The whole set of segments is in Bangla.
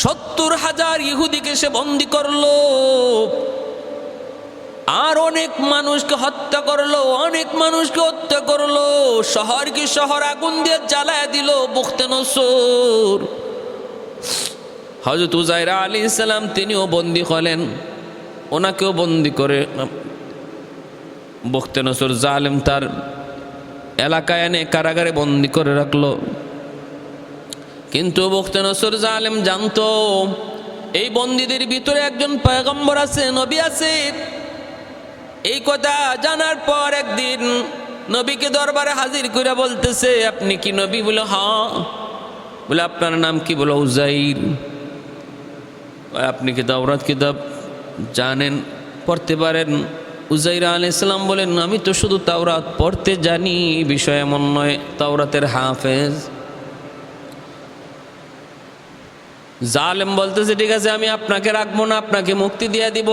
সত্তর হাজার ইহুদিকে সে বন্দি করল। আর অনেক মানুষকে হত্যা করল, অনেক মানুষকে হত্যা করল। শহর কি শহর আগুন দিয়ে জ্বালায় দিল বুখতে নসর। হজরত উজাইরা আলী ইসলাম তিনিও বন্দি হলেন, ওনাকেও বন্দি করে বখতে জালেম তার এলাকায় এনে কারাগারে বন্দি করে রাখল। কিন্তু বখতে নসর জালেম জানতো, এই বন্দীদের ভিতরে একজন পয়গম্বর আছে, নবী আছে। এই কথা জানার পর একদিন নবীকে দরবারে হাজির করে বলতেছে, আপনি কি নবী? বলে হ্যাঁ। বলে, আপনার নাম কি? বলো, উজাইর। আপনি কি তাওরাত কিতাব জানেন, পড়তে পারেন? উজাইরা আল ইসলাম বলেন, আমি তো শুধু তাওরাত পড়তে জানি, বিষয় এমন নয়, তাওরাতের হাফেজ। জালেম বলতেছে, ঠিক আছে, আমি আপনাকে রাখব না, আপনাকে মুক্তি দিয়ে দিব।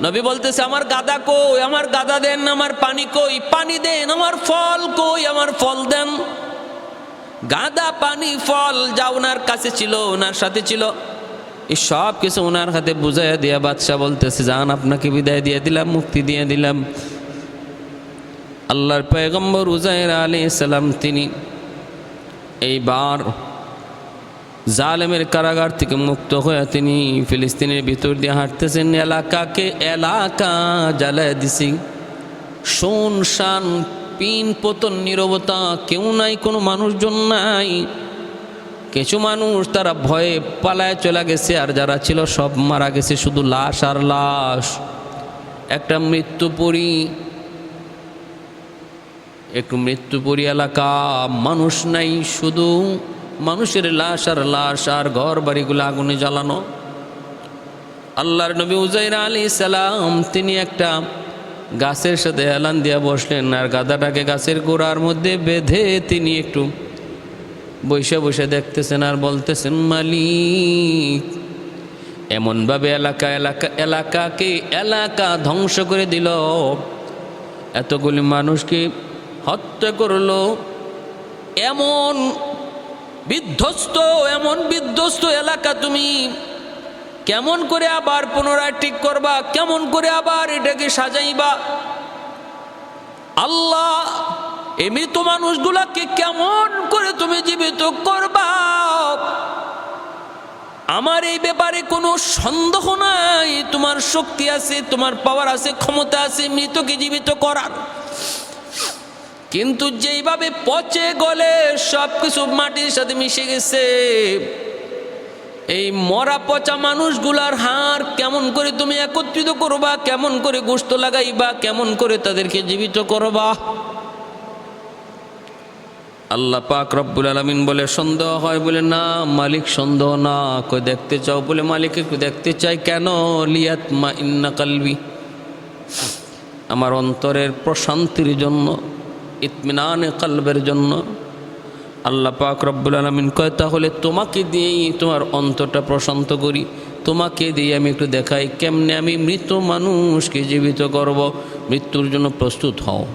নবী বলতেছে, আমার গাদা কই? আমার গাদা দেন, আমার পানি কই? পানি দেন, আমার ফল কই? আমার ফল দেন। গাদা, পানি, ফল যা ওনার কাছে ছিল ওনার সাথে ছিল। এই সব কিছু ওনার হাতে বুঝাইয়া দিয়া বাদশাহ বলতেছে যান আপনাকে বিদায় দিয়ে দিলাম, মুক্তি দিয়ে দিলাম। আল্লাহর পয়গম্বর উজাইর আলী সালাম, তিনি এইবার জালেমের কারাগার থেকে মুক্ত হয়ে তিনি ফিলিস্তিনের ভিতর দিয়ে হাঁটতেছেন। এলাকাকে এলাকা জ্বালায় দিছি। শোন, শান, পিন, পতন, নিরবতা, কেউ নাই, কোনো মানুষজন নাই। কিছু মানুষ তারা ভয়ে পালায় চলে গেছে আর যারা ছিল সব মারা গেছে শুধু লাশ আর লাশ। একটা মৃত্যুপুরী একটু মৃত্যুপুরী এলাকা, মানুষ নাই শুধু মানুষের লাশ আর লাশ আর ঘর বাড়িগুলো আগুনে জ্বালানো। আল্লাহর নবী উজাইর আলী সালাম, তিনি একটা গাছের সাথে হেলান দিয়া বসলেন আর গাদাটাকে গাছের গোড়ার মধ্যে বেঁধে তিনি একটু বসে বসে দেখতেছেন আর বলতেছেন, মালিক, এমনভাবে এলাকা এলাকা, এলাকাকে এলাকা ধ্বংস করে দিল। এতগুলি মানুষকে হত্যা করল। এমন বিধ্বস্ত, এমন বিধ্বস্ত এলাকা তুমি। কেমন করে আবার পুনরায় ঠিক করবা, কেমন করে আবার এটাকে সাজাইবা। আল্লাহ এই মৃত মানুষগুলাকে কেমন করে তুমি জীবিত করবা। আমার এই ব্যাপারে কোনো সন্দেহ নাই, তোমার শক্তি আছে, তোমার পাওয়ার আছে, ক্ষমতা আছে, মৃতকে জীবিত করার। কিন্তু যেইভাবে পচে গলে সব কিছু মাটির সাথে মিশে গেছে, এই মরা পচা মানুষগুলার হাড় কেমন করে তুমি একত্রিত করবা, কেমন করে গোস্ত লাগাইবা, কেমন করে তাদেরকে জীবিত করবা? আল্লাহ পাক রব্বুল আলমিন বলে, সন্দেহ হয়? বলে, না, মালিক সন্দেহ না। কই দেখতে চাও? বলে, মালিক, একটু দেখতে চাই। কেন? লিয়াত মা ইন্না কালবি। আমার অন্তরের প্রশান্তির জন্য ইতমিনানে কালবের জন্য। আল্লাহ পাক রব্বুল আলমিন কয়, তাহলে তোমাকে দিয়েই তোমার অন্তরটা প্রশান্ত করি। তোমাকে দিয়ে আমি একটু দেখাই কেমনে আমি মৃত মানুষকে জীবিত করব, মৃত্যুর জন্য প্রস্তুত হও।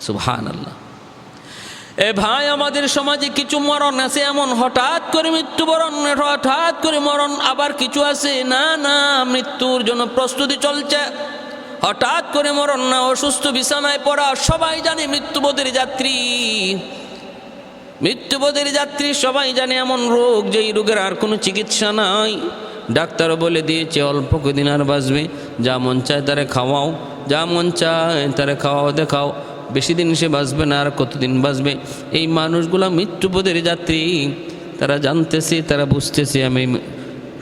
সুবহান আল্লাহ এ ভাই, আমাদের সমাজে কিছু মরণ আছে, এমন হঠাৎ করে মৃত্যুবরণ, হঠাৎ করে মরণ, আবার কিছু আছে? না না, মৃত্যুর জন্য প্রস্তুতি চলছে। হঠাৎ করে মরণ না, অসুস্থ, বিছানায় পড়া, সবাই জানে মৃত্যুবোধের যাত্রী। মৃত্যুবোধের যাত্রী সবাই জানে এমন রোগ, যেই রোগের আর কোনো চিকিৎসা নাই। ডাক্তারও বলে দিয়েছে, অল্প কদিন আর বাঁচবে। যা মন চায় তারে খাওয়াও, যা মন চায় তারে খাওয়াও, দেখাও। বেশি দিন সে বাঁচবে না, আর কতদিন বাঁচবে? এই মানুষগুলো মৃত্যুবোধের যাত্রী। তারা জানতেছে, তারা বুঝতেছে আমি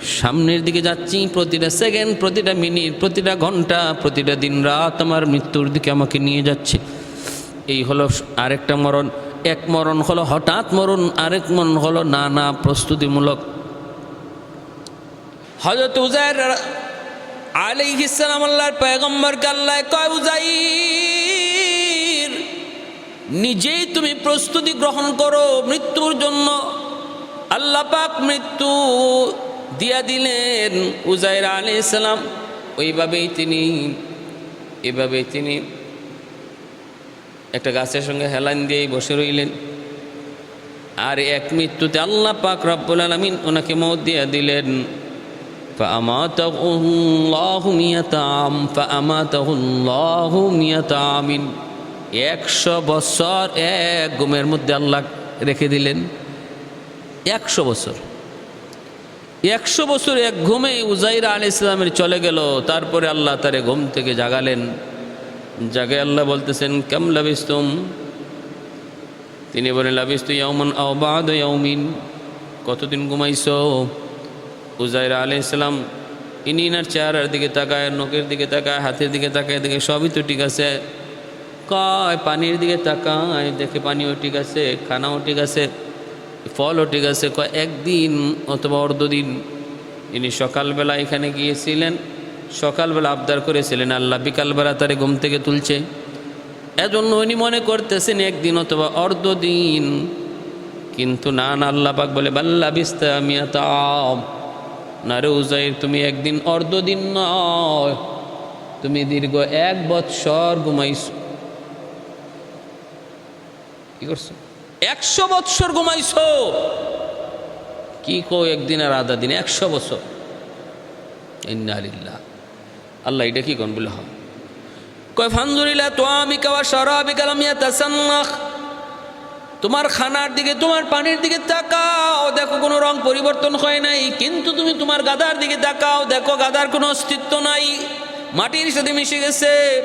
সামনের দিকে যাচ্ছি, প্রতিটা সেকেন্ড প্রতিটা মিনিট প্রতিটা ঘণ্টা, প্রতিটা দিন রাত আমার মৃত্যুর দিকে আমাকে নিয়ে যাচ্ছে। এই হলো আরেকটা মরণ, এক মরণ হলো হঠাৎ মরণ, আরেক মরণ হলো নানা প্রস্তুতিমূলক। হজরত উজাইর আলী ইসলাম আল্লাহর পয়গম্বর আল্লাহ কয় উজাইর নিজেই তুমি প্রস্তুতি গ্রহণ করো মৃত্যুর জন্য। আল্লাহ পাক মৃত্যু দিয়া দিলেন উজাইর আলি ইসলাম ওইভাবেই তিনি, এভাবেই তিনি একটা গাছের সঙ্গে হেলান দিয়েই বসে রইলেন। আর এক মৃত্যুতে আল্লাহ পাক রব্বুল আলমিন ওনাকে মত দিয়া দিলেন। একশো বছর এক গুমের মধ্যে আল্লাহ রেখে দিলেন। একশো বছর। একশো বছর এক ঘুমে উজাইরা আলী ইসলামের চলে গেল, তারপরে আল্লাহ তারে ঘুম থেকে জাগালেন। জাগে আল্লাহ বলতেছেন, কেম লাবিস্তুম? তিনি বলেন, লাবিস্তু ইয়াউমান আওবাদ ইয়াউমিন। কতদিন ঘুমাইছো? উজাইরা আলী ইসলাম ইনি ইনার চেহারার দিকে তাকায়, নখের দিকে তাকায়, হাতের দিকে তাকায়, দেখে সবই তো ঠিক আছে। কয়, পানির দিকে তাকায়, দেখে পানিও ঠিক আছে, খানাও ঠিক আছে। ফলও আছে কয় একদিন অথবা অর্ধদিন। ইনি সকালবেলা এখানে গিয়েছিলেন, সকালবেলা আবদার করেছিলেন, আল্লাহ বিকালবেলা তারে ঘুম থেকে তুলছে। এজন্য উনি মনে করতেছেন একদিন অথবা অর্ধদিন। কিন্তু না না, আল্লাহ পাক বলে, বাল্লা বিস্তা মিয়া তাম না রে উজাইর, তুমি একদিন অর্ধদিন নয়, তুমি দীর্ঘ এক বৎসর ঘুমাইছো। কি করছ? একশো বৎসর ঘুমাইছ? কি কো একদিন আর আধা দিন? একশো বছর ইন্নালিল্লাহ আল্লাহ এটা কি কোন? বলে, হয়। কয় ফান্দুরিলা তো আমি কাওয়া সরাবি কালামিয়া তাসান্নাখ তোমার খানার দিকে, তোমার পানির দিকে তাকাও। দেখো, কোনো রং পরিবর্তন হয় নাই। কিন্তু তুমি তোমার গাদার দিকে তাকাও। দেখো, গাদার কোনো অস্তিত্ব নাই। মাটির সাথে মিশে গেছে।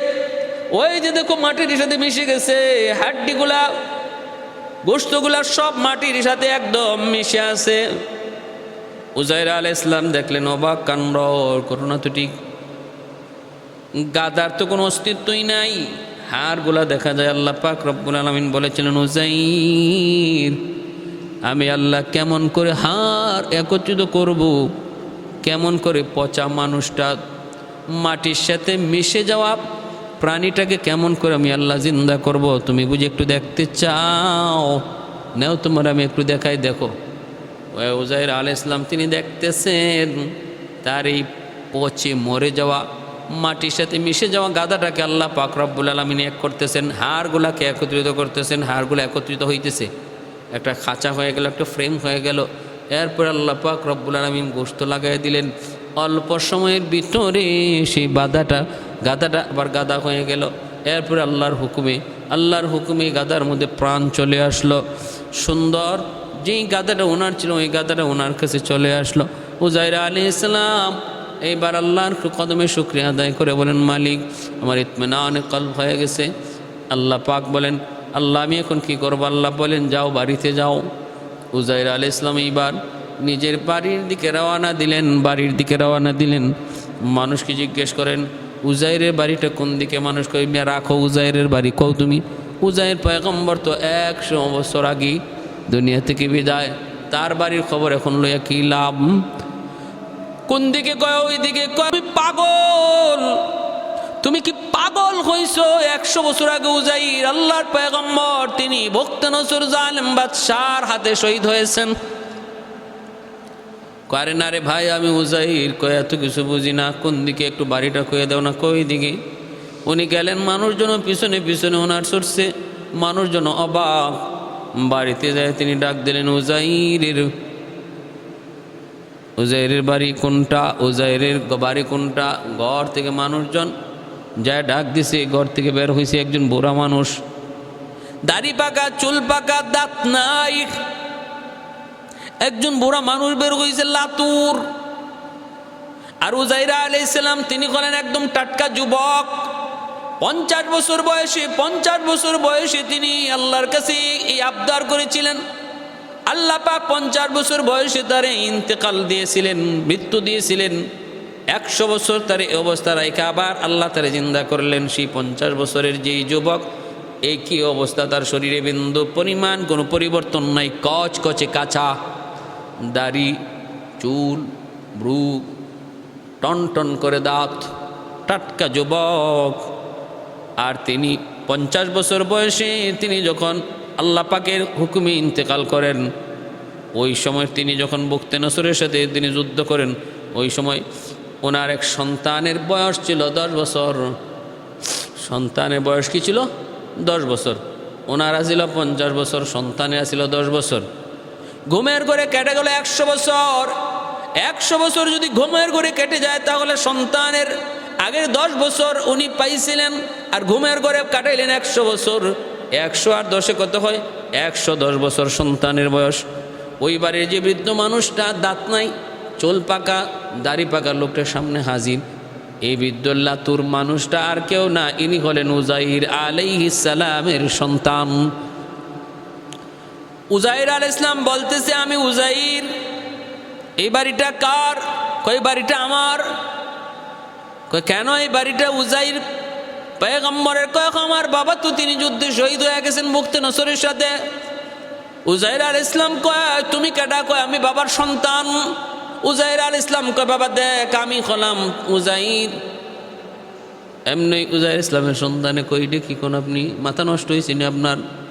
ওই যে দেখো, মাটির সাথে মিশে গেছে। হাড্ডিগুলা গোস্তগুলা সব মাটির সাথে একদম মিশে আছে। উজাইর আল ইসলাম দেখলেন, অবাক কাণ্ড করোনা তো ঠিক। গাদার তো কোনো অস্তিত্বই নাই। হাড়গুলা দেখা যায়, আল্লাহ পাক রব্বুল আলমিন বলেছিলেন, উজাইর, আমি আল্লাহ কেমন করে হাড় একত্রিত করব, কেমন করে পচা মানুষটা মাটির সাথে মিশে যাওয়া প্রাণীটাকে কেমন করে আমি আল্লাহ জিন্দা করব? তুমি বুঝি একটু দেখতে চাও। নেও তোমার আমি একটু দেখাই, দেখো। ওই উজাইর আল ইসলাম তিনি দেখতেছেন, তার এই পচে মরে যাওয়া মাটির সাথে মিশে যাওয়া গাদাটাকে আল্লাহ পাক রব্বুল আলমিন এক করতেছেন, হাড়গুলাকে একত্রিত করতেছেন, হাড়গুলো একত্রিত হইতেছে। একটা খাঁচা হয়ে গেল, একটা ফ্রেম হয়ে গেল। এরপর আল্লাহ পাক আলমিন গোস্ত লাগাই দিলেন। অল্প সময়ের ভিতরে সেই বাদাটা গাদাটা আবার গাদা হয়ে গেল। এরপরে আল্লাহর হুকুমে আল্লাহর হুকুমে গাদার মধ্যে প্রাণ চলে আসলো। সুন্দর, যেই গাদাটা ওনার ছিল, ওই গাদাটা ওনার কাছে চলে আসলো। উজাইরা আলী ইসলাম এইবার আল্লাহর কদমে শুক্রিয়া আদায় করে বলেন, মালিক, আমার ইতমেনানে কল হয়ে গেছে। আল্লাহ পাক বলেন, আল্লাহ আমি এখন কি করব? আল্লাহ বলেন, যাও বাড়িতে যাও। উজাইর আলী ইসলাম এইবার নিজের বাড়ির দিকে রওয়ানা দিলেন, বাড়ির দিকে রওয়ানা দিলেন। মানুষকে জিজ্ঞেস করেন উজাইরের বাড়িটা কোন দিকে? মানুষ কই মিয়া, রাখো উজাইরের বাড়ি। কও তুমি, উজাইর পয়গম্বর তো একশো বছর আগে দুনিয়া থেকে বিদায়। তার বাড়ির খবর এখন লইয়া কি লাভ? কোন দিকে কয়, ওই দিকে কয় পাগল। তুমি কি পাগল হইছো? একশো বছর আগে উজাইর আল্লাহর পয়গম্বর, তিনি ভক্ত নসুর জালেম বাদশার হাতে শহীদ হয়েছেন। করে না রে ভাই, আমি উজাইর, কয়, এত কিছু বুঝি না, কোন দিকে একটু বাড়িটা কয়ে দাও না, কই দিকে? উনি গেলেন, মানুষজন পিছনে পিছনে ওনার সরছে, মানুষজন অবাক। বাড়িতে যায়, তিনি ডাক দিলেন, উজাইরের উজাইরের বাড়ি কোনটা, উজাইরের বাড়ি কোনটা? ঘর থেকে মানুষজন যায়, ডাক দিছে, ঘর থেকে বের হয়েছে একজন বুড়া মানুষ। দাড়ি পাকা, চুল পাকা, দাঁত নাই। একজন বুড়া মানুষ বের হয়েছে লাতুর। আর উজাইরা আলাইসালাম তিনি হলেন একদম টাটকা যুবক। পঞ্চাশ বছর বয়সে, পঞ্চাশ বছর বয়সে তিনি আল্লাহর কাছে এই আবদার করেছিলেন। আল্লাহ পাক পঞ্চাশ বছর বয়সে তারে ইন্তেকাল দিয়েছিলেন, মৃত্যু দিয়েছিলেন। একশো বছর তার এই অবস্থা রেখে আবার আল্লাহ তারে জিন্দা করলেন। সেই পঞ্চাশ বছরের যেই যুবক এই কি অবস্থা তার শরীরে বিন্দু পরিমাণ, কোনো পরিবর্তন নাই কচ কচে কাঁচা। দাড়ি, চুল ব্রু টন টন করে দাঁত, টাটকা যুবক। আর তিনি পঞ্চাশ বছর বয়সে তিনি যখন আল্লাহ পাকের হুকুমে ইন্তেকাল করেন, ওই সময় তিনি যখন বক্তে নসরের সাথে তিনি যুদ্ধ করেন, ওই সময় ওনার এক সন্তানের বয়স ছিল দশ বছর। সন্তানের বয়স কি ছিল? দশ বছর। ওনারা ছিল পঞ্চাশ বছর, সন্তানেরা ছিল দশ বছর। ঘুমের ঘরে কেটে গেল একশো বছর। একশো বছর যদি ঘুমের ঘরে কেটে যায়, তাহলে সন্তানের আগের দশ বছর উনি পাইছিলেন আর ঘুমের ঘরে কাটাইলেন একশো বছর। একশো আর দশে কত হয়? একশো দশ বছর সন্তানের বয়স। ওই বাড়ির যে বৃদ্ধ মানুষটা, দাঁত নাই, চোল পাকা, দাড়ি পাকা লোকটার সামনে হাজির। এই বৃদ্ধল্লা তোর মানুষটা আর কেউ না, ইনি হলেন উজাইর আলাইহিস সালামের সন্তান। উজাইর আল ইসলাম বলতেছে, আমি উজাইর। এই বাড়িটা কার? কই বাড়িটা আমার। কই কেন এই বাড়িটা উজাইর? পেগম্বরের কয়েক আমার বাবা তো তিনি যুদ্ধে শহীদ হয়ে গেছেন মুক্তি নসরের সাথে। উজাইর আল ইসলাম কয়, তুমি কেডা? কয়, আমি বাবার সন্তান। উজাইর আল ইসলাম কয়, বাবা, দেখ, আমি হলাম উজাইর। এমনি উজাইর ইসলামের সন্তানে কইডে কি কোন আপনি? মাথা নষ্ট হয়েছে নি আপনার?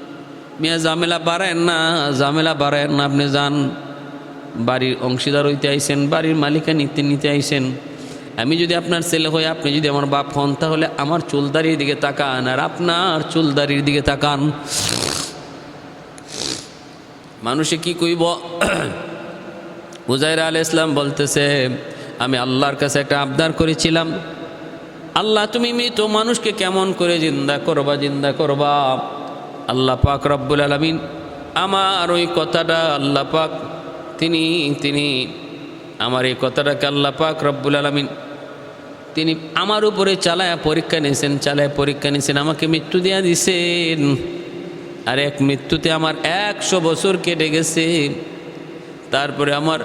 মিয়া জামেলা বাড়ায়েন না জামেলা বাড়ায়েন না, আপনি যান। বাড়ির অংশীদার হইতে আইসেন, বাড়ির মালিকা নিতে নিতে আইসেন। আমি যদি আপনার ছেলে হই, আপনি যদি আমার বাপ হন, তাহলে আমার চুলদারির দিকে তাকান আর আপনার চুলদারির দিকে তাকান। মানুষে কি কইব? উজাইর আল ইসলাম বলতেছে, আমি আল্লাহর কাছে একটা আবদার করেছিলাম। আল্লাহ, তুমি মৃত মানুষকে কেমন করে জিন্দা করবা জিন্দা করবা? আল্লাহ পাক রব্বুল আলমিন আমার ওই কথাটা আল্লাহ পাক, তিনি তিনি আমার এই কথাটাকে আল্লাহ পাক রব্বুল আলমিন, তিনি আমার উপরে চালায়া পরীক্ষা নিয়েছেন, চালায় পরীক্ষা নিয়েছেন, আমাকে মৃত্যু দিয়া দিছেন। আর এক মৃত্যুতে আমার একশো বছর কেটে গেছে। তারপরে আমার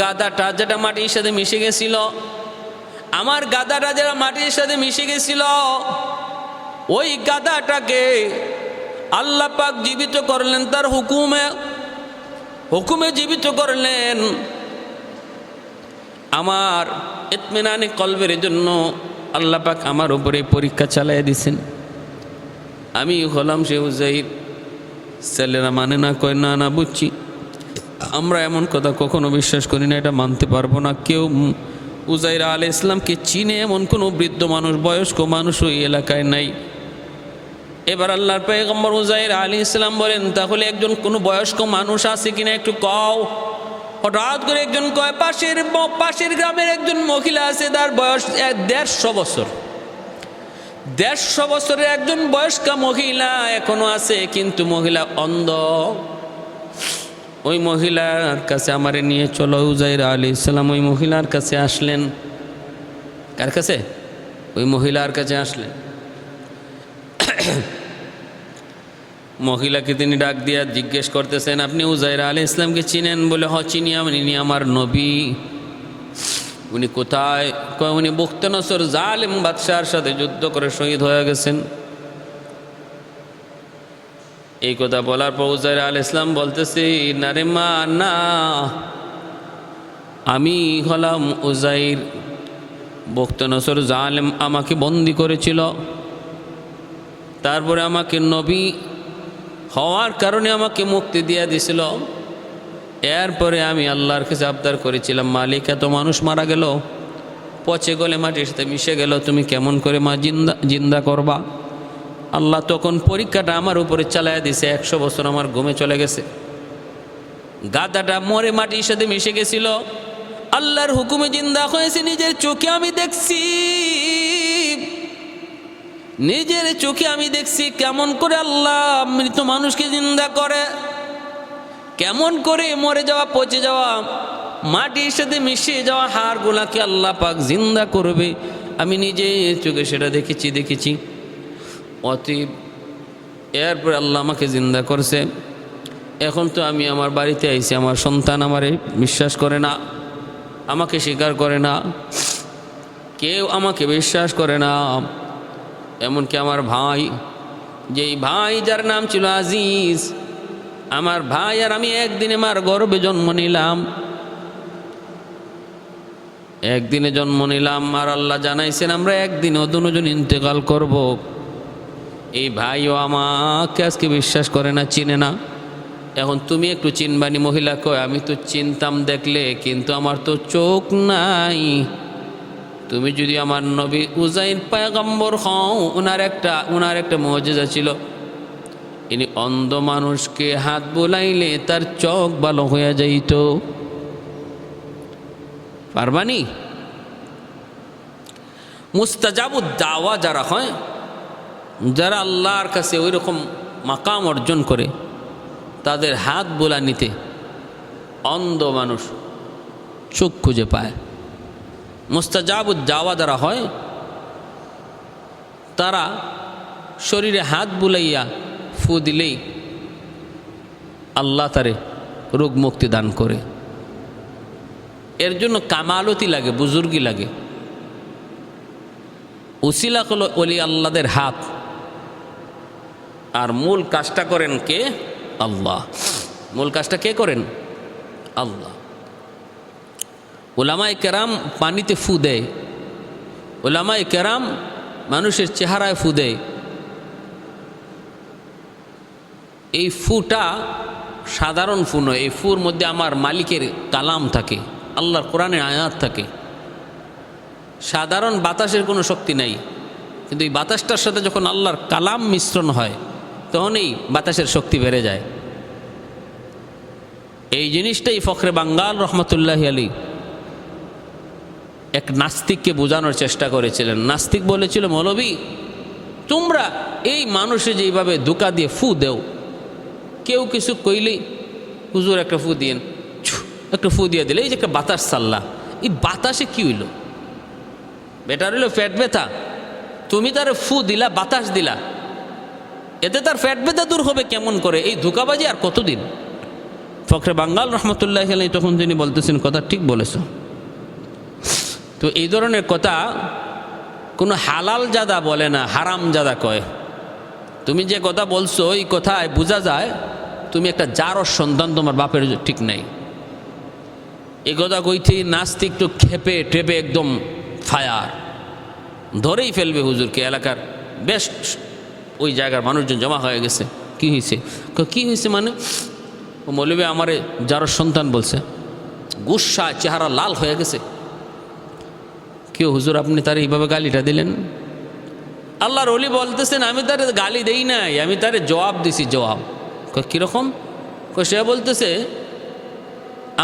গাদাটা যেটা মাটির সাথে মিশে গেছিল, আমার গাদাটা যারা মাটির সাথে মিশে গেছিল, ওই গাদাটাকে আল্লাহ পাক জীবিত করলেন তার হুকুমে হুকুমে জীবিত করলেন। আমার ইতমিনানি কলবের জন্য আল্লাহ পাক আমার উপরে পরীক্ষা চালিয়ে দিছেন আমি হলাম সে উজাইর। ছেলেরা মানে না, কয় না না বুঝছি। আমরা এমন কথা কখনো বিশ্বাস করি না, এটা মানতে পারব না। কেউ উজাইর আল ইসলামকে চিনে এমন কোনো বৃদ্ধ মানুষ, বয়স্ক মানুষ ওই এলাকায় নাই। এবার আল্লাহর পেগম্বর উজাইর আলী ইসলাম বলেন, তাহলে একজন কোনো বয়স্ক মানুষ আছে কিনা একটু কও। হঠাৎ করে একজন কয়, পাশের পাশের গ্রামের একজন মহিলা আছে, তার বয়স দেড়শো বছর। দেড়শো বছরের একজন বয়স্কা মহিলা এখনও আছে, কিন্তু মহিলা অন্ধ। ওই মহিলার কাছে আমারে নিয়ে চলো, উজাইর আলী ইসলাম। ওই মহিলার কাছে আসলেন। কার কাছে? ওই মহিলার কাছে আসলেন। মহিলাকে তিনি ডাক দিয়া জিজ্ঞেস করতেছেন, আপনি উজাইর আলী ইসলামকে চিনেন? বলে হ চিনি আমি। আমার নবী। উনি কোথায়? কয়, উনি বুক্তনসর জালিম বাদশার সাথে যুদ্ধ করে শহীদ হয়ে গেছেন। এই কথা বলার পর উজাইর আল ইসলাম বলতেছি না রে মা, না। আমি হলাম উজাইর। বক্তনসর জালেম আমাকে বন্দি করেছিল। তারপরে আমাকে নবী হওয়ার কারণে আমাকে মুক্তি দিয়ে দিছিল। এরপরে আমি আল্লাহর কাছে আবদার করেছিলাম, মালিক, এত মানুষ মারা গেল, পচে গলে মাটির সাথে মিশে গেল, তুমি কেমন করে মা জিন্দা জিন্দা করবা? আল্লাহ তখন পরীক্ষাটা আমার উপরে চালাইয়া দিছে, একশো বছর আমার ঘুমে চলে গেছে। গাদাটা মরে মাটির সাথে মিশে গেছিল। আল্লাহর হুকুমে জিন্দা হয়েছে, নিজের চোখে আমি দেখছি। নিজের চোখে আমি দেখছি কেমন করে আল্লাহ মৃত মানুষকে জিন্দা করে। কেমন করে মরে যাওয়া, পচে যাওয়া, মাটির সাথে মিশে যাওয়া হাড়গুলাকে আল্লাহ পাক জিন্দা করবে। আমি নিজে চোখে সেটা দেখেছি দেখেছি। অতএব এরপরে আল্লাহ আমাকে জিন্দা করছে। এখন তো আমি আমার বাড়িতে আইছি, আমার সন্তান আমারে বিশ্বাস করে না, আমাকে স্বীকার করে না, কেউ আমাকে বিশ্বাস করে না। এমনকি আমার ভাই, যেই ভাই যার নাম ছিল আজিজ, আমার ভাই আর আমি একদিনে মার গর্বে জন্ম নিলাম। একদিনে জন্ম নিলাম আর আল্লাহ জানাইছেন, আমরা একদিনে দুজন ইন্তেকাল করব। এই ভাইও আমাকে আজকে বিশ্বাস করে না, চিনে না। এখন তুমি একটু চিনবানি মহিলা কয়, আমি তো চিনতাম দেখলে, কিন্তু আমার তো চোখ নাই। তুমি যদি আমার নবী উজাইন পায়গম্বর হও ওনার একটা ওনার একটা মজেজা ছিল। ইনি অন্ধ মানুষকে হাত বোলাইলে তার চোখ ভালো হয়ে যাইত। পারবানি? মুস্তাজাবুদ দাওয়া যারা হয়, যারা আল্লাহর কাছে ওই রকম মাকাম অর্জন করে, তাদের হাত বোলা নিতে অন্ধ মানুষ চোখ খুঁজে পায়। মুস্তাজাবুদ দাওয়া যারা হয়, তারা শরীরে হাত বুলাইয়া ফু দিলেই আল্লাহ তারে রোগ মুক্তি দান করে। এর জন্য কামালতি লাগে, বুজুর্গি লাগে। উসিলা হলো অলি আল্লাদের হাত। আর মূল কাজটা করেন কে? আল্লাহ। মূল কাজটা কে করেন? আল্লাহ। ওলামায় কেরাম পানিতে ফু দেয়। ওলামায় কেরাম মানুষের চেহারায় ফু দেয়। এই ফুটা সাধারণ ফু নয়, এই ফুর মধ্যে আমার মালিকের কালাম থাকে, আল্লাহর কোরআনের আয়াত থাকে। সাধারণ বাতাসের কোনো শক্তি নাই, কিন্তু এই বাতাসটার সাথে যখন আল্লাহর কালাম মিশ্রণ হয়, তখনই বাতাসের শক্তি বেড়ে যায়। এই জিনিসটাই ফখরে বাঙ্গাল রহমতুল্লাহ আলী এক নাস্তিককে বোঝানোর চেষ্টা করেছিলেন। নাস্তিক বলেছিল, মৌলবী, তোমরা এই মানুষে যেইভাবে দোকা দিয়ে ফু দেও, কেউ কিছু কইলেই হুজুর একটা ফু দিয়েন একটা ফু দিয়ে দিলে। এই যে একটা বাতাস সাল্লা এই বাতাসে কি হইল? বেটার হইল ফ্যাট ব্যথা। তুমি তার ফু দিলা, বাতাস দিলা। এতে তার ফ্যাট ব্যথা দূর হবে কেমন করে? এই ধোকাবাজি আর কতদিন? ফখরে বাঙ্গাল রহমতুল্লাহ তখন তিনি বলতেছেন, কথা ঠিক বলেছ। তো এই ধরনের কথা কোনো হালাল জাদা বলে না, হারাম জাদা কয়। তুমি যে কথা বলছো, এই কথায় বোঝা যায় তুমি একটা জারর সন্তান, তোমার বাপের ঠিক নাই। এ কথা কইতে নাস্তিক তো খেপে টেপে একদম ফায়ার। ধরেই ফেলবে হুজুরকে, এলাকার বেশ ওই জায়গার মানুষজন জমা হয়ে গেছে। কি হয়েছে কি হয়েছে মানে? মৌলবী আমারে যার সন্তান বলছে, গুসা চেহারা লাল হয়ে গেছে। কেউ হুজুর আপনি তার এইভাবে গালিটা দিলেন? আল্লাহর অলি বলতেছেন, আমি তার গালি দেই নাই, আমি তার জবাব দিছি, জবাব। কীরকম? সে বলতেছে,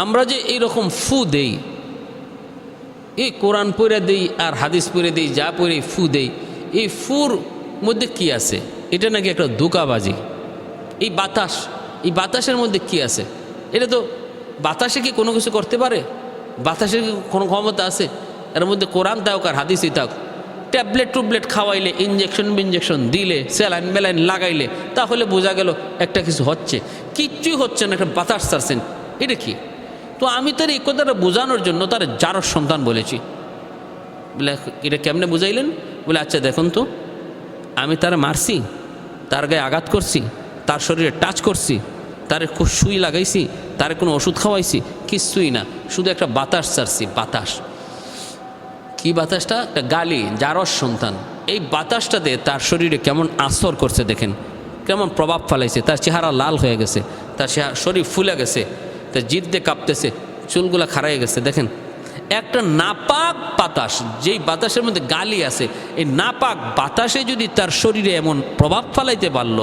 আমরা যে এইরকম ফু দেই, এই কোরআন পড়ে দেই আর হাদিস পড়ে দেই, যা পড়ে ফু দেই, এই ফুর মধ্যে কি আছে? এটা নাকি একটা ধোকাবাজি। এই বাতাস, এই বাতাসের মধ্যে কি আছে? এটা তো বাতাসে কি কোনো কিছু করতে পারে? বাতাসের কি কোনো ক্ষমতা আছে? এর মধ্যে কোরআন থাক আর হাদিসই থাক ট্যাবলেট টুবলেট খাওয়াইলে ইঞ্জেকশন বিঞ্জেকশন দিলে, স্যালাইন বেলাইন লাগাইলে, তাহলে বোঝা গেল একটা কিছু হচ্ছে। কিচ্ছুই হচ্ছে না, একটা বাতাস ছাড়ছেন। এটা কি? তো আমি তার এই কথাটা বোঝানোর জন্য তার যারো সন্তান বলেছি। বলে, এটা কেমনে বুঝাইলেন? বলে আচ্ছা দেখুন তো, আমি তার মারছি, তার গায়ে আঘাত করছি, তার শরীরে টাচ করছি, তার খুব সুই লাগাইছি, তার কোনো ওষুধ খাওয়াইছি কিছুই না, শুধু একটা বাতাস ছাড়ছি, বাতাস। কি বাতাসটা? একটা গালি, জারস সন্তান। এই বাতাসটাতে তার শরীরে কেমন আসর করছে দেখেন। কেমন প্রভাব ফেলাইছে, তার চেহারা লাল হয়ে গেছে, তার শরীর ফুলে গেছে, তার জিদ দিয়ে কাঁপতেছে, চুলগুলা খারাই গেছে, দেখেন। একটা নাপাক বাতাস, যেই বাতাসের মধ্যে গালি আছে, এই নাপাক বাতাসে যদি তার শরীরে এমন প্রভাব ফেলাইতে পারল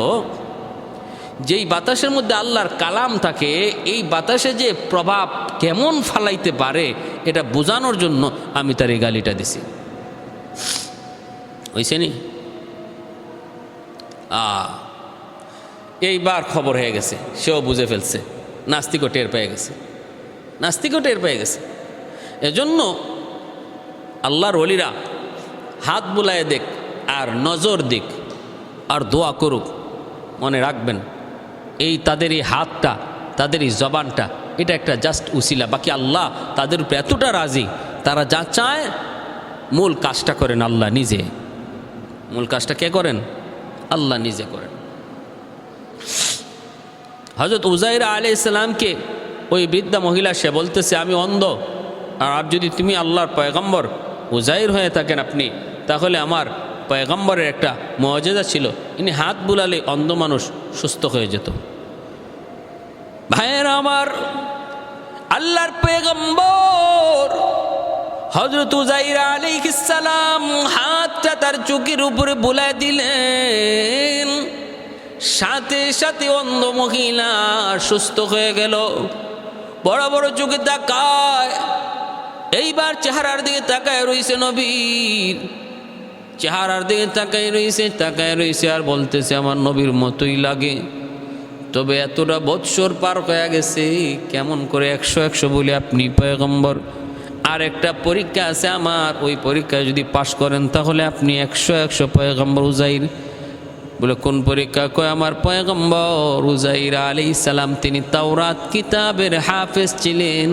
যেই বাতাসের মধ্যে আল্লাহর কালাম থাকে, এই বাতাসে যে প্রভাব কেমন ফালাইতে পারে, এটা বোঝানোর জন্য আমি তার এই গালিটা দিছি। হয়েছে নি? এইবার খবর হয়ে গেছে, সেও বুঝে ফেলছে, নাস্তিকও টের পেয়ে গেছে, নাস্তিকও টের পেয়ে গেছে। এজন্য আল্লাহর অলিরা হাত বুলায় দেখ আর নজর দিক আর দোয়া করুক, মনে রাখবেন। এই তাদের এই হাতটা তাদের এই জবানটা, এটা একটা জাস্ট উসিলা। বাকি আল্লাহ তাদের উপরে এতটা রাজি, তারা যা চায়, মূল কাজটা করেন আল্লাহ নিজে। মূল কাজটা কে করেন? আল্লাহ নিজে করেন। হজরত উজাইরা আলি ইসলামকে ওই বৃদ্ধা মহিলা সে বলতেছে, আমি অন্ধ। আর যদি তুমি আল্লাহর পয়গম্বর উজাইর হয়ে থাকেন আপনি, তাহলে আমার পয়গম্বরের একটা মর্যাদা ছিল। ইনি হাত বুলালে অন্ধ মানুষ সুস্থ হয়ে যেত। ভাইয়ের আমার, আল্লাহর পেগম্বর হজরত উজাইরা আলী সালাম হাতটা তার চোখের উপরে বুলায় দিলেন। সাথে সাথে অন্ধ মহিলা সুস্থ হয়ে গেল। বড় বড় চোখে তাকায়। এইবার চেহারার দিকে তাকায় রইছে নবীর চেহারার দিকে তাকায় রইছে তাকায় রইছে আর বলতেছে, আমার নবীর মতোই লাগে। তবে এতটা বৎসর পার হয়ে গেছে, কেমন করে একশো একশো বলে আপনি পয়গম্বর। আর একটা পরীক্ষা আছে আমার, ওই পরীক্ষায় যদি পাশ করেন তাহলে আপনি একশো একশো পয়গম্বর উজাইর। বলে, কোন পরীক্ষা? কয়, আমার পয়গম্বর উজাইর আলী সালাম, তিনি তাওরাত কিতাবের হাফেজ ছিলেন।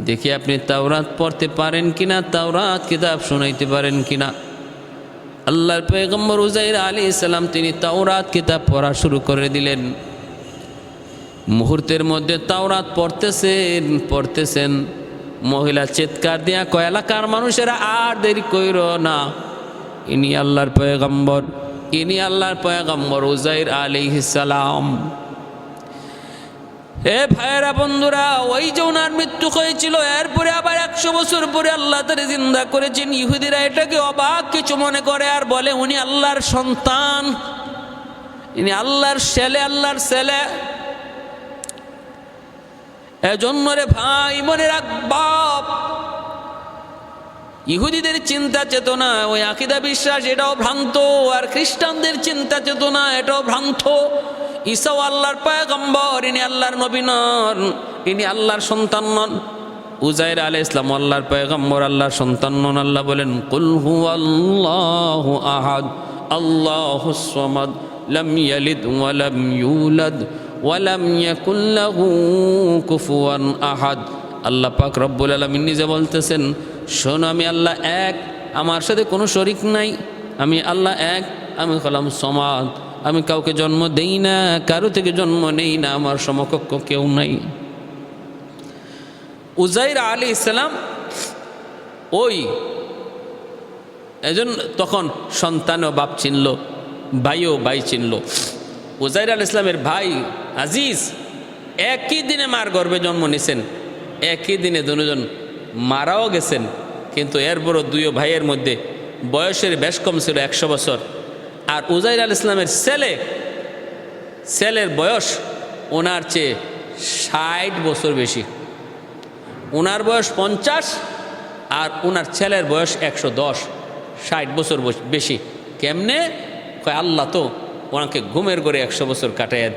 দেখি আপনি তাওরাত পড়তে পারেন কিনা, তাওরাত কিতাব শোনাইতে পারেন কিনা। আল্লাহর পয়গম্বর উজাইর আলী ইসলাম তিনি তাওরাত কিতাব পড়া শুরু করে দিলেন। মুহূর্তের মধ্যে তাওরাত পড়তেছেন পড়তেছেন। মহিলা চিৎকার দিয়া কয়, এলাকার মানুষেরা আর দেরি কইর না। ইনি আল্লাহর পয়গম্বর, ইনি আল্লাহর পয়গম্বর উজাইর আলী সালাম। এ ভাইয়েরা বন্ধুরা, ওই যে ওনার মৃত্যু হয়েছিল, এরপরে আবার একশো বছর পরে আল্লাহ তারে জিন্দা করেছেন। ইহুদিরা এটাকে অবাক কিছু মনে করে আর বলে, উনি আল্লাহর সন্তান। ইনি আল্লাহর ছেলে আল্লাহর ছেলে। এজন্য রে ভাই, মনে রাখ বাপ। ইহুদিদের চিন্তা চেতনা, ওই আকিদা বিশ্বাস এটাও ভ্রান্ত, আর খ্রিস্টানদের চিন্তা চেতনা এটাও ভ্রান্ত। ঈসাও আল্লাহর পয়গম্বর, ইনি আল্লাহর নবী নন, ইনি আল্লাহর সন্তান নন। উজাইর আলাই ইসলাম আল্লাহর পয়গম্বর, আল্লাহর সন্তান নন। আল্লাহ বলেন, কুল হু আল্লাহু আহাদ, আল্লাহু সামাদ, লাম ইয়ালিদ ওয়া লাম ইউলাদ ওয়া লাম ইয়াকুল লাহু কুফুয়ান আহাদ। আল্লাহ পাক রব্বুল আলামিন নিজে বলতেছেন, শোন, আমি আল্লাহ এক, আমার সাথে কোনো শরিক নাই। আমি আল্লাহ এক, আমি হলাম সমাদ। আমি কাউকে জন্ম দেই না, কারও থেকে জন্ম নেই না, আমার সমকক্ষ কেউ নাই। উজাইর আলী ইসলাম ওই, এজন তখন সন্তানও বাপ চিনল ভাইও ভাই চিনল। উজাইর আল ইসলামের ভাই আজিজ একই দিনে মার গর্ভে জন্ম নিছেন, একই দিনে দুজন মারাও গেছেন, কিন্তু এরপরও দুইও ভাইয়ের মধ্যে বয়সের বেশ কম ছিল একশো বছর। আর উজাইর আল ইসলামের ছেলে, ছেলের বয়স ওনার চেয়ে ষাট বছর বেশি। ওনার বয়স পঞ্চাশ আর ওনার ছেলের বয়স একশো দশ, ষাট বছর বেশি। কেমনে? কয়, আল্লাহ তো ওনাকে ঘুমের করে একশো বছর কাটাইয়া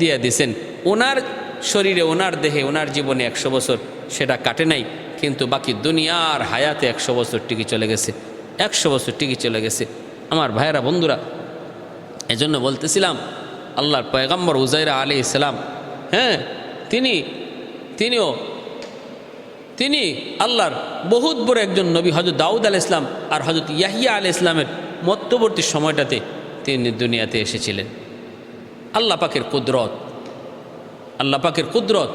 দিয়ে দিছেন। ওনার শরীরে, ওনার দেহে, ওনার জীবনে একশো বছর সেটা কাটে নাই, কিন্তু বাকি দুনিয়ার হায়াতে একশো বছর টিকে চলে গেছে, একশো বছর টিকে চলে গেছে। আমার ভাইয়েরা, বন্ধুরা, এজন্য বলতেছিলাম, আল্লাহর পয়গম্বর উজাইরা আলী ইসলাম হ্যাঁ তিনি, তিনিও, তিনি আল্লাহর বহুত বড় একজন নবী হজরত দাউদ আল ইসলাম আর হজরত ইয়াহিয়া আল ইসলামের মধ্যবর্তী সময়টাতে তিনি দুনিয়াতে এসেছিলেন। আল্লাহ পাকের কুদরত, আল্লাহ পাকের কুদরত,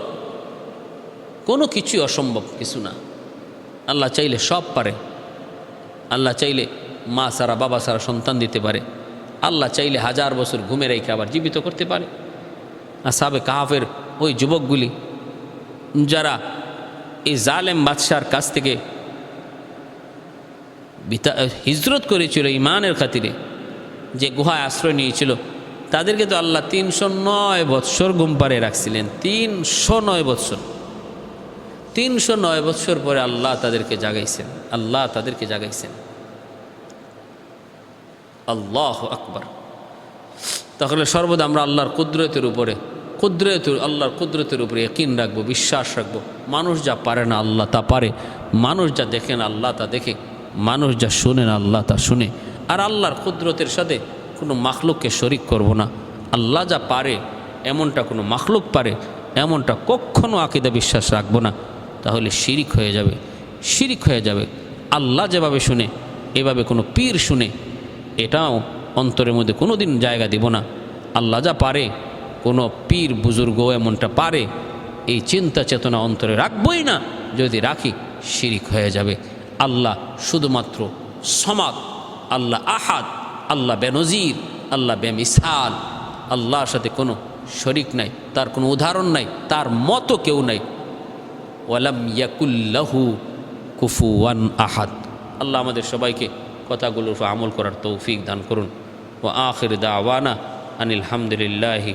কোনো কিছুই অসম্ভব কিছু না। আল্লাহ চাইলে সব পারে। আল্লাহ চাইলে মা সারা, বাবা সারা সন্তান দিতে পারে। আল্লাহ চাইলে হাজার বছর ঘুমে রেখে আবার জীবিত করতে পারে। আর সাবে কাহাফের ওই যুবকগুলি, যারা এই জালেম বাদশার কাছ থেকে হিজরত করেছিল ইমানের খাতিরে, যে গুহায় আশ্রয় নিয়েছিল, তাদেরকে তো আল্লাহ তিনশো নয় বৎসর গুম পারে রাখছিলেন। তিনশো নয় বৎসর। তিনশো নয় বৎসর পরে আল্লাহ তাদেরকে জাগাইছেন। আল্লাহ তাদেরকে জাগাইছেন। আল্লাহ আকবর। তাহলে সর্বদা আমরা আল্লাহর কুদরতের উপরে, কুদরতের, আল্লাহর কুদরতের উপরে একিন রাখব, বিশ্বাস রাখব। মানুষ যা পারে না আল্লাহ তা পারে, মানুষ যা দেখে না আল্লাহ তা দেখে, মানুষ যা শুনে না আল্লাহ তা শুনে। আর আল্লাহর কুদরতের সাথে কোনো মাখলুককে শরিক করব না। আল্লাহ যা পারে, এমনটা কোনো মাখলুক পারে, এমনটা কখনো আকিদা বিশ্বাস রাখব না। তাহলে শিরিক হয়ে যাবে, শিরিক হয়ে যাবে। আল্লাহ যেভাবে শুনে, এভাবে কোনো পীর শুনে এটাও অন্তরের মধ্যে কোনো দিন জায়গা দিব না। আল্লাহ যা পারে, কোনো পীর বুজুর্গ এমনটা পারে, এই চিন্তা চেতনা অন্তরে রাখবই না। যদি রাখি, শিরিক হয়ে যাবে। আল্লাহ শুধুমাত্র সমাদ, আল্লাহ আহাদ, আল্লাহ বেনজির, আল্লাহ বেমিসাল, আল্লাহর সাথে কোনো শরিক নাই, তার কোনো উদাহরণ নাই, তার মতো কেউ নাই। ওয়ালাম ইয়াকুল্লাহু কুফুয়ান আহাদ। আল্লাহ আমাদের সবাইকে কথাগুলোর উপর আমল করার তৌফিক দান করুন। ও আখির দাওয়ানা আনিল হামদুলিল্লাহি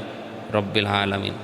রব্বিল আলমিন।